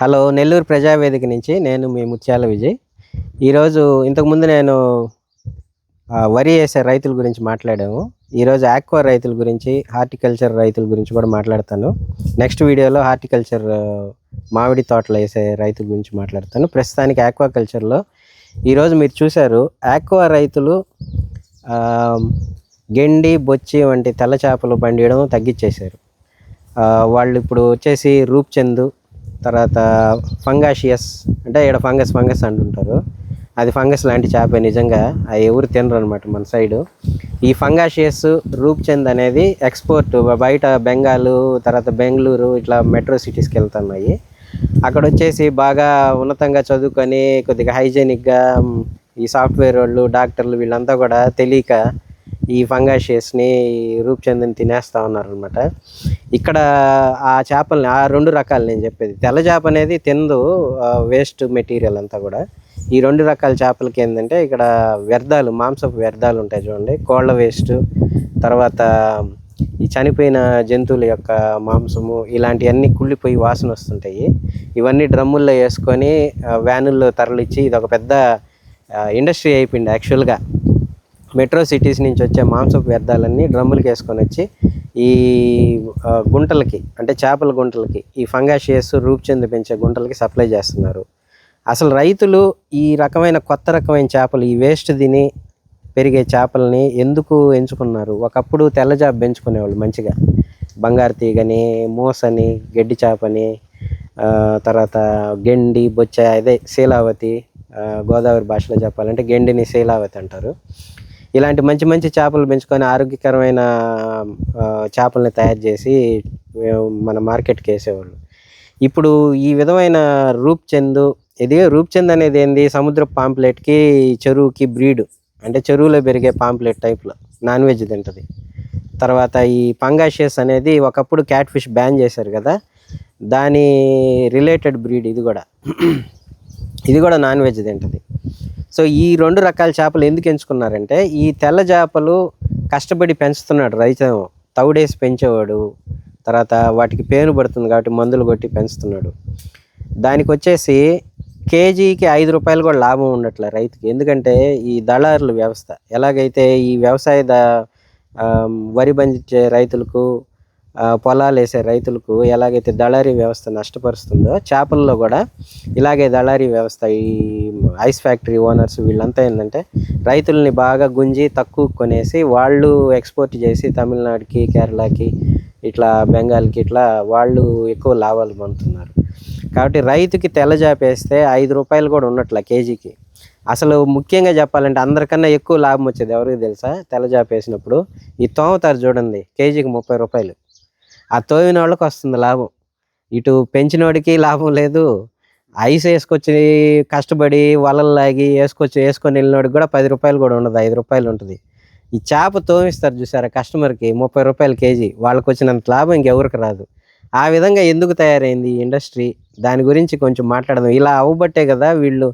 Hello Nellore Prajavedika నుంచి నేను మీ ముత్యాల విజయ్. ఈరోజు ఇంతకుముందు నేను వరి వేసే రైతుల గురించి మాట్లాడాము. ఈరోజు ఆక్వా రైతుల గురించి హార్టికల్చర్ రైతుల గురించి కూడా మాట్లాడతాను. నెక్స్ట్ వీడియోలో హార్టికల్చర్ మామిడి తోటలు వేసే రైతుల గురించి మాట్లాడతాను. ప్రస్తుతానికి ఆక్వా కల్చర్లో ఈరోజు మీరు చూశారు ఆక్వా రైతులు గెండి బొచ్చి వంటి తెల్ల చేపలు పండియడం తగ్గించేశారు. వాళ్ళు ఇప్పుడు వచ్చేసి రూప్చంద్ తర్వాత ఫంగాషియస్ అంటే ఇక్కడ ఫంగస్ ఫంగస్ అంటుంటారు. అది ఫంగస్ లాంటి చేపే నిజంగా. అవి ఎవరు తినరు అనమాట మన సైడు. ఈ ఫంగాషియస్ రూప్చంద్ అనేది ఎక్స్పోర్ట్ బయట బెంగాల్ తర్వాత బెంగళూరు ఇట్లా మెట్రో సిటీస్కి వెళ్తున్నాయి. అక్కడ వచ్చేసి బాగా ఉన్నతంగా చదువుకొని కొద్దిగా హైజెనిక్గా ఈ సాఫ్ట్వేర్ వాళ్ళు డాక్టర్లు వీళ్ళంతా కూడా తెలియక ఈ ఫంగాషియస్ని రూప్చంద్ని తినేస్తూ ఉన్నారనమాట ఇక్కడ ఆ చేపల్ని ఆ రెండు రకాలు నేను చెప్పేది. తెల్ల చేప అనేది తిందు వేస్ట్ మెటీరియల్ అంతా కూడా. ఈ రెండు రకాల చేపలకి ఏంటంటే ఇక్కడ వ్యర్థాలు మాంసపు వ్యర్థాలు ఉంటాయి చూడండి. కోళ్ళ వేస్ట్ తర్వాత ఈ చనిపోయిన జంతువుల యొక్క మాంసము ఇలాంటివన్నీ కుళ్ళిపోయి వాసన వస్తుంటాయి. ఇవన్నీ డ్రమ్ముల్లో వేసుకొని వ్యానుల్లో తరలిచ్చి ఇది ఒక పెద్ద ఇండస్ట్రీ అయిపోయింది యాక్చువల్గా. మెట్రో సిటీస్ నుంచి వచ్చే మాంసపు వ్యర్థాలన్నీ డ్రమ్ములకి వేసుకొని వచ్చి ఈ గుంటలకి అంటే చేపల గుంటలకి ఈ ఫంగాషియస్ రూప్చంద్ పెంచే గుంటలకి సప్లై చేస్తున్నారు. అసలు రైతులు ఈ రకమైన కొత్త రకమైన చేపలు ఈ వేస్ట్ తిని పెరిగే చేపల్ని ఎందుకు ఎంచుకున్నారు? ఒకప్పుడు తెల్ల చేప పెంచుకునేవాళ్ళు మంచిగా. బంగారు తీగని మూసని గడ్డి చేపని తర్వాత గెండి బొచ్చ అదే శీలావతి గోదావరి భాషలో చెప్పాలంటే గెండిని శీలావతి అంటారు. ఇలాంటి మంచి మంచి చేపలు పెంచుకొని ఆరోగ్యకరమైన చేపల్ని తయారు చేసి మన మార్కెట్కి వేసేవాళ్ళు. ఇప్పుడు ఈ విధమైన రూప్చంద్ ఇది రూప్చంద్ అనేది ఏంది? సముద్ర పాంప్లెట్కి చెరువుకి బ్రీడ్ అంటే చెరువులో పెరిగే పాంప్లెట్ టైప్లో నాన్ వెజ్ తింటుంది. తర్వాత ఈ పంగాషియస్ అనేది ఒకప్పుడు క్యాట్ ఫిష్ బ్యాన్ చేశారు కదా దాని రిలేటెడ్ బ్రీడ్ ఇది కూడా. ఇది కూడా నాన్ వెజ్ తింటుంది. సో ఈ రెండు రకాల చేపలు ఎందుకు ఎంచుకున్నారంటే ఈ తెల్ల చేపలు కష్టపడి పెంచుతున్నాడు రైతు. తౌడేసి పెంచేవాడు. తర్వాత వాటికి పేను పడుతుంది కాబట్టి మందులు కొట్టి పెంచుతున్నాడు. దానికి వచ్చేసి కేజీకి ఐదు రూపాయలు కూడా లాభం ఉండట్లే రైతుకి. ఎందుకంటే ఈ దళారుల వ్యవస్థ. ఎలాగైతే ఈ వ్యవసాయ ద వరి పండించే రైతులకు పొలాలు వేసే రైతులకు ఎలాగైతే దళారీ వ్యవస్థ నష్టపరుస్తుందో చేపల్లో కూడా ఇలాగే దళారీ వ్యవస్థ ఈ ఐస్ ఫ్యాక్టరీ ఓనర్స్ వీళ్ళంతా ఏంటంటే రైతుల్ని బాగా గుంజి తక్కువ కొనేసి వాళ్ళు ఎక్స్పోర్ట్ చేసి తమిళనాడుకి కేరళకి ఇట్లా బెంగాల్కి ఇట్లా వాళ్ళు ఎక్కువ లాభాలు పొందుతున్నారు. కాబట్టి రైతుకి తెల్ల ఐదు రూపాయలు కూడా ఉన్నట్ల కేజీకి. అసలు ముఖ్యంగా చెప్పాలంటే అందరికన్నా ఎక్కువ లాభం వచ్చేది ఎవరికి తెలుసా? తెల్ల వేసినప్పుడు ఈ తోమతారు చూడండి కేజీకి ముప్పై రూపాయలు. ఆ తోమిన వాళ్ళకి వస్తుంది లాభం. ఇటు పెంచినోడికి లాభం లేదు. ఐస్ వేసుకొచ్చి కష్టపడి వలలు లాగి వేసుకొచ్చి వేసుకొని వెళ్ళినోడికి కూడా పది రూపాయలు కూడా ఉండదు ఐదు రూపాయలు ఉంటుంది. ఈ చేప తోమిస్తారు చూసారా కస్టమర్కి ముప్పై రూపాయలు కేజీ. వాళ్ళకి వచ్చినంత లాభం ఇంకెవరికి రాదు. ఆ విధంగా ఎందుకు తయారైంది ఈ ఇండస్ట్రీ? దాని గురించి కొంచెం మాట్లాడదాం. ఇలా అవ్వబట్టే కదా వీళ్ళు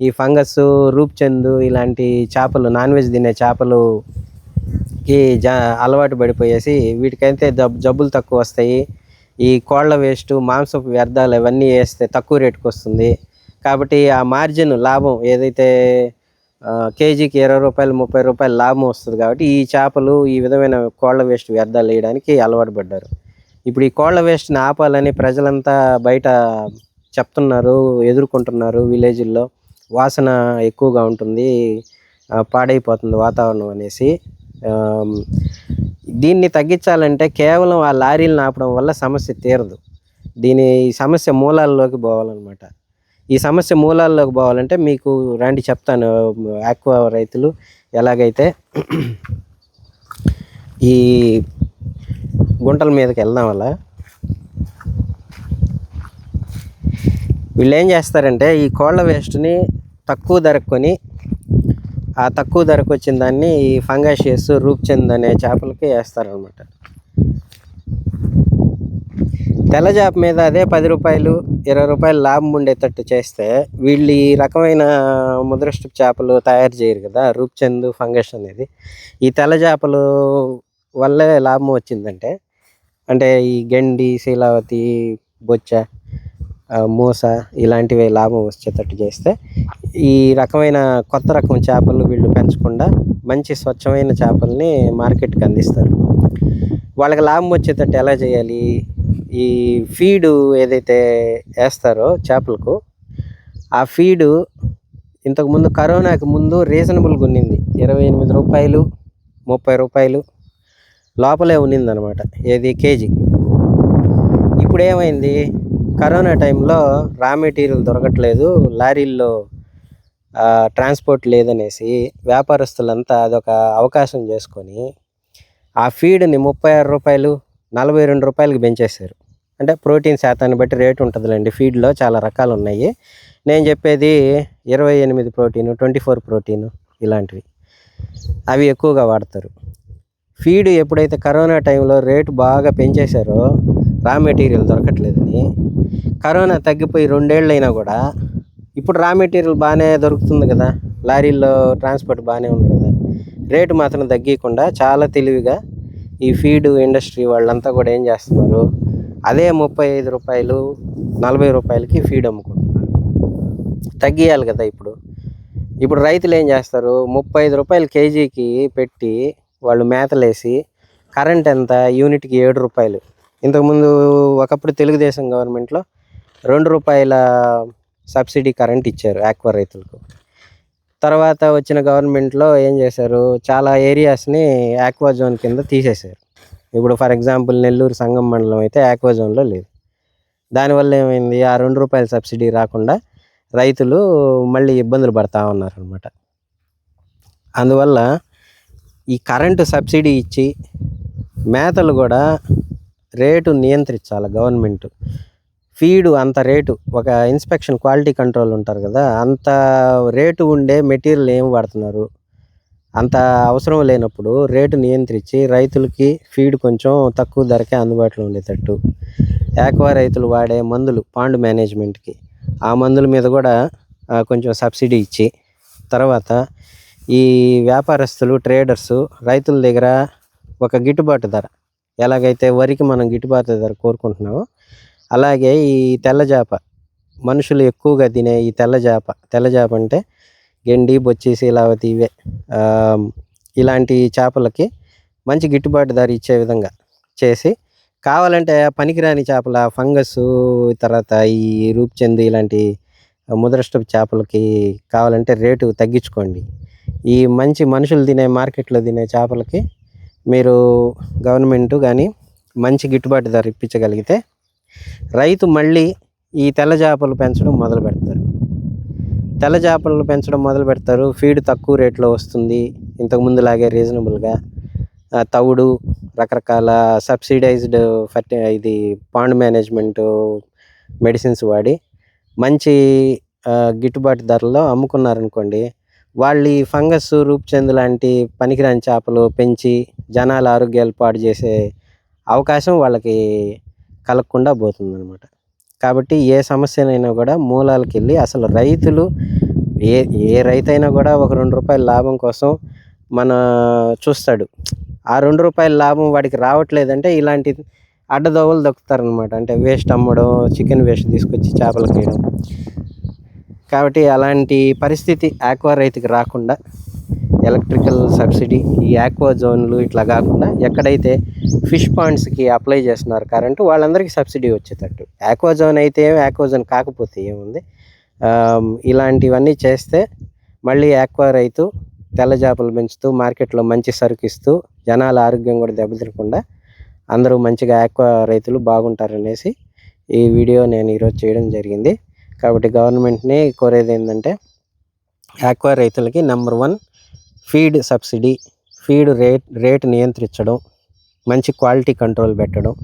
ఈ ఫంగస్ రూప్చందు ఇలాంటి చేపలు నాన్ వెజ్ తినే చేపలు కి జా అలవాటు పడిపోయేసి వీటికైతే జబ్ జబ్బులు తక్కువ వస్తాయి. ఈ కోళ్ళ వేస్ట్ మాంసపు వ్యర్థాలు ఇవన్నీ వేస్తే తక్కువ రేటుకి వస్తుంది. కాబట్టి ఆ మార్జిన్ లాభం ఏదైతే కేజీకి ఇరవై రూపాయలు ముప్పై రూపాయలు లాభం వస్తుంది కాబట్టి ఈ చేపలు ఈ విధమైన కోళ్ళ వేస్ట్ వ్యర్థాలు వేయడానికి అలవాటు పడ్డారు. ఇప్పుడు ఈ కోళ్ళ వేస్ట్ని ఆపాలని ప్రజలంతా బయట చెప్తున్నారు ఎదుర్కొంటున్నారు విలేజ్ల్లో వాసన ఎక్కువగా ఉంటుంది పాడైపోతుంది వాతావరణం అనేసి. దీన్ని తగ్గించాలంటే కేవలం ఆ లారీలను ఆపడం వల్ల సమస్య తీరదు. దీని ఈ సమస్య మూలాల్లోకి పోవాలన్నమాట. ఈ సమస్య మూలాల్లోకి పోవాలంటే మీకు రండి చెప్తాను ఆక్వా రైతులు ఎలాగైతే ఈ గుంటల మీదకి వెళ్దాం వల్ల వీళ్ళు ఏం చేస్తారంటే ఈ కోళ్ళ వేస్ట్ని తక్కువ ధరకు కొని ఆ తక్కువ ధరకు వచ్చిన దాన్ని ఈ ఫంగాషియస్ రూప్చంద్ అనే చేపలకి వేస్తారనమాట తెల్ల చేప మీద అదే పది రూపాయలు ఇరవై రూపాయలు లాభం ఉండేటట్టు చేస్తే వీళ్ళు ఈ రకమైన ముద్రష్టు చేపలు తయారు చేయరు కదా రూప్చంద్ ఫంగస్ అనేది. ఈ తెల్ల చేపలు వల్లే లాభం వచ్చిందంటే అంటే ఈ గండి శీలావతి బొచ్చ మూస ఇలాంటివి లాభం వచ్చేటట్టు చేస్తే ఈ రకమైన కొత్త రకం చేపలు వీళ్ళు పెంచకుండా మంచి స్వచ్ఛమైన చేపల్ని మార్కెట్కి అందిస్తారు. వాళ్ళకి లాభం వచ్చేటట్టు ఎలా చేయాలి? ఈ ఫీడు ఏదైతే వేస్తారో చేపలకు ఆ ఫీడు ఇంతకుముందు కరోనాకి ముందు రీజనబుల్గా ఉన్నింది. ఇరవై ఎనిమిది రూపాయలు ముప్పై రూపాయలు లోపలే ఉన్నిందనమాట ఏది కేజీ. ఇప్పుడు ఏమైంది కరోనా టైంలో రా మెటీరియల్ దొరకట్లేదు లారీల్లో ట్రాన్స్పోర్ట్ లేదనేసి వ్యాపారస్తులంతా అదొక అవకాశం చేసుకొని ఆ ఫీడ్ని ముప్పై ఆరు రూపాయలు నలభై రెండు రూపాయలకి పెంచేశారు. అంటే ప్రోటీన్ శాతాన్ని బట్టి రేటు ఉంటుందిలేండి ఫీడ్లో చాలా రకాలు ఉన్నాయి. నేను చెప్పేది ఇరవై ఎనిమిది ప్రోటీన్ ట్వంటీ ఫోర్ ప్రోటీన్ ఇలాంటివి. అవి ఎక్కువగా వాడతారు. ఫీడ్ ఎప్పుడైతే కరోనా టైంలో రేటు బాగా పెంచేశారో రా మెటీరియల్ దొరకట్లేదని కరోనా తగ్గిపోయి రెండేళ్ళు అయినా కూడా ఇప్పుడు రా మెటీరియల్ బాగానే దొరుకుతుంది కదా. లారీల్లో ట్రాన్స్పోర్ట్ బాగానే ఉంది కదా. రేటు మాత్రం తగ్గకుండా చాలా తెలివిగా ఈ ఫీడ్ ఇండస్ట్రీ వాళ్ళంతా కూడా ఏం చేస్తున్నారు? అదే ముప్పై ఐదు రూపాయలు నలభై రూపాయలకి ఫీడ్ అమ్ముకుంటున్నారు. తగ్గియాలి కదా ఇప్పుడు. ఇప్పుడు రైతులు ఏం చేస్తారు? ముప్పై ఐదు రూపాయలు కేజీకి పెట్టి వాళ్ళు మేతలేసి కరెంట్ ఎంత? యూనిట్కి ఏడు రూపాయలు. ఇంతకుముందు ఒకప్పుడు తెలుగుదేశం గవర్నమెంట్లో రెండు రూపాయల సబ్సిడీ కరెంట్ ఇచ్చారు ఆక్వా రైతులకు. తర్వాత వచ్చిన గవర్నమెంట్లో ఏం చేశారు? చాలా ఏరియాస్ని ఆక్వా జోన్ కింద తీసేశారు. ఇప్పుడు ఫర్ ఎగ్జాంపుల్ నెల్లూరు సంగం మండలం అయితే ఆక్వా జోన్లో లేదు. దానివల్ల ఏమైంది? ఆ రెండు రూపాయల సబ్సిడీ రాకుండా రైతులు మళ్ళీ ఇబ్బందులు పడతా ఉన్నారు అనమాట అందువల్ల ఈ కరెంటు సబ్సిడీ ఇచ్చి మేతలు కూడా రేటు నియంత్రించాలి గవర్నమెంట్. ఫీడు అంత రేటు ఒక ఇన్స్పెక్షన్ క్వాలిటీ కంట్రోల్ ఉంటారు కదా అంత రేటు ఉండే మెటీరియల్ ఏం వాడుతున్నారు? అంత అవసరం లేనప్పుడు రేటు నియంత్రించి రైతులకి ఫీడ్ కొంచెం తక్కువ ధరకే అందుబాటులో ఉండేటట్టు. యాక్వా రైతులు వాడే మందులు పాండ్ మేనేజ్మెంట్కి ఆ మందుల మీద కూడా కొంచెం సబ్సిడీ ఇచ్చి తర్వాత ఈ వ్యాపారస్తులు ట్రేడర్స్ రైతుల దగ్గర ఒక గిట్టుబాటు ధర. ఎలాగైతే వరికి మనం గిట్టుబాటు ధర కోరుకుంటున్నామో అలాగే ఈ తెల్లజాప మనుషులు ఎక్కువగా తినే ఈ తెల్లజాప తెల్లజాప అంటే గెండి బొచ్చి శీలావతి ఇవే. ఇలాంటి చేపలకి మంచి గిట్టుబాటు ధర ఇచ్చే విధంగా చేసి కావాలంటే పనికిరాని చేపల ఫంగస్ తర్వాత ఈ రూప్చంద్ ఇలాంటి ముదరష్టపు చేపలకి కావాలంటే రేటు తగ్గించుకోండి. ఈ మంచి మనుషులు తినే మార్కెట్లో తినే చేపలకి మీరు గవర్నమెంట్ కానీ మంచి గిట్టుబాటు ధర ఇప్పించగలిగితే రైతు మళ్ళీ ఈ తెల్ల చేపలు పెంచడం మొదలు పెడతారు. తెల్ల చేపలు పెంచడం మొదలు పెడతారు. ఫీడ్ తక్కువ రేట్లో వస్తుంది. ఇంతకుముందులాగే రీజనబుల్గా తవుడు రకరకాల సబ్సిడైజ్డ్ ఫర్టి ఇది పాండ్ మేనేజ్మెంట్ మెడిసిన్స్ వాడి మంచి గిట్టుబాటు ధరలో అమ్ముకున్నారనుకోండి వాళ్ళు ఈ ఫంగస్ రూప్చంద్ లాంటి పనికిరాని చేపలు పెంచి జనాల ఆరోగ్యాలు పాడు చేసే అవకాశం వాళ్ళకి కలగకుండా పోతుందన్నమాట. కాబట్టి ఏ సమస్యనైనా కూడా మూలాలకు వెళ్ళి అసలు రైతులు ఏ ఏ రైతైనా కూడా ఒక రెండు రూపాయల లాభం కోసం మన చూస్తాడు. ఆ రెండు రూపాయల లాభం వాడికి రావట్లేదంటే ఇలాంటి అడ్డదోవలు దొక్కుతారనమాట అంటే వేస్ట్ అమ్మడం చికెన్ వేస్ట్ తీసుకొచ్చి చేపలు వేయడం కాబట్టి అలాంటి పరిస్థితి ఆక్వా రైతుకి రాకుండా ఎలక్ట్రికల్ సబ్సిడీ ఈ ఆక్వా జోన్లు ఇట్లా కాకుండా ఎక్కడైతే ఫిష్ పాండ్స్కి అప్లై చేస్తున్నారు కరెంటు వాళ్ళందరికీ సబ్సిడీ వచ్చేటట్టు. ఆక్వా జోన్ అయితే ఏమి ఆక్వా జోన్ కాకపోతే ఏముంది? ఇలాంటివన్నీ చేస్తే మళ్ళీ ఆక్వా రైతు తెల్ల చేపలు పెంచుతూ మార్కెట్లో మంచి సరుకు ఇస్తూ జనాల ఆరోగ్యం కూడా దెబ్బతినకుండా అందరూ మంచిగా ఆక్వా రైతులు బాగుంటారనేసి ఈ వీడియో నేను ఈరోజు చేయడం జరిగింది. కాబట్టి గవర్నమెంట్ని కోరేది ఏంటంటే ఆక్వా రైతులకి number one feed subsidy feed rate rate నియంత్రించడం మంచి క్వాలిటీ కంట్రోల్ పెట్టడం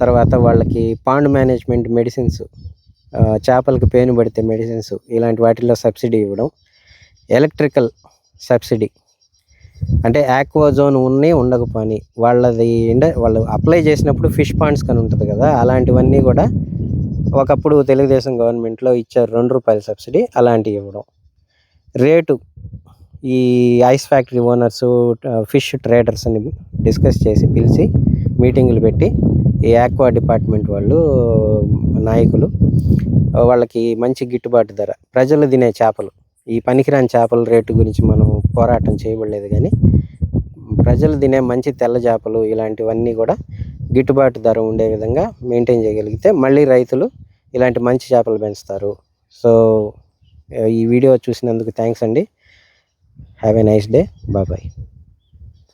తర్వాత వాళ్ళకి పాండ్ మేనేజ్మెంట్ మెడిసిన్స్ చేపలకు పేను పడితే మెడిసిన్స్ ఇలాంటి వాటిల్లో సబ్సిడీ ఇవ్వడం ఎలక్ట్రికల్ సబ్సిడీ. అంటే ఆక్వా జోన్ ఉండకపోని వాళ్ళది ఇండ వాళ్ళు అప్లై చేసినప్పుడు ఫిష్ పాండ్స్ కానీ ఉంటుంది కదా అలాంటివన్నీ కూడా ఒకప్పుడు తెలుగుదేశం గవర్నమెంట్లో ఇచ్చారు రెండు రూపాయల సబ్సిడీ అలాంటివి ఇవ్వడం. రేటు ఈ ఐస్ ఫ్యాక్టరీ ఓనర్స్ ఫిష్ ట్రేడర్స్ని డిస్కస్ చేసి పిలిచి మీటింగులు పెట్టి ఈ ఆక్వా డిపార్ట్మెంట్ వాళ్ళు నాయకులు వాళ్ళకి మంచి గిట్టుబాటు ధర. ప్రజలు తినే చేపలు. ఈ పనికిరాని చేపల రేటు గురించి మనం పోరాటం చేయబడలేదు కానీ ప్రజలు తినే మంచి తెల్ల చేపలు ఇలాంటివన్నీ కూడా గిట్టుబాటు ధర ఉండే విధంగా మెయింటైన్ చేయగలిగితే మళ్ళీ రైతులు ఇలాంటి మంచి చేపలు పెంచుతారు. సో ఈ వీడియో చూసినందుకు థ్యాంక్స్ అండి. have a nice day. Bye bye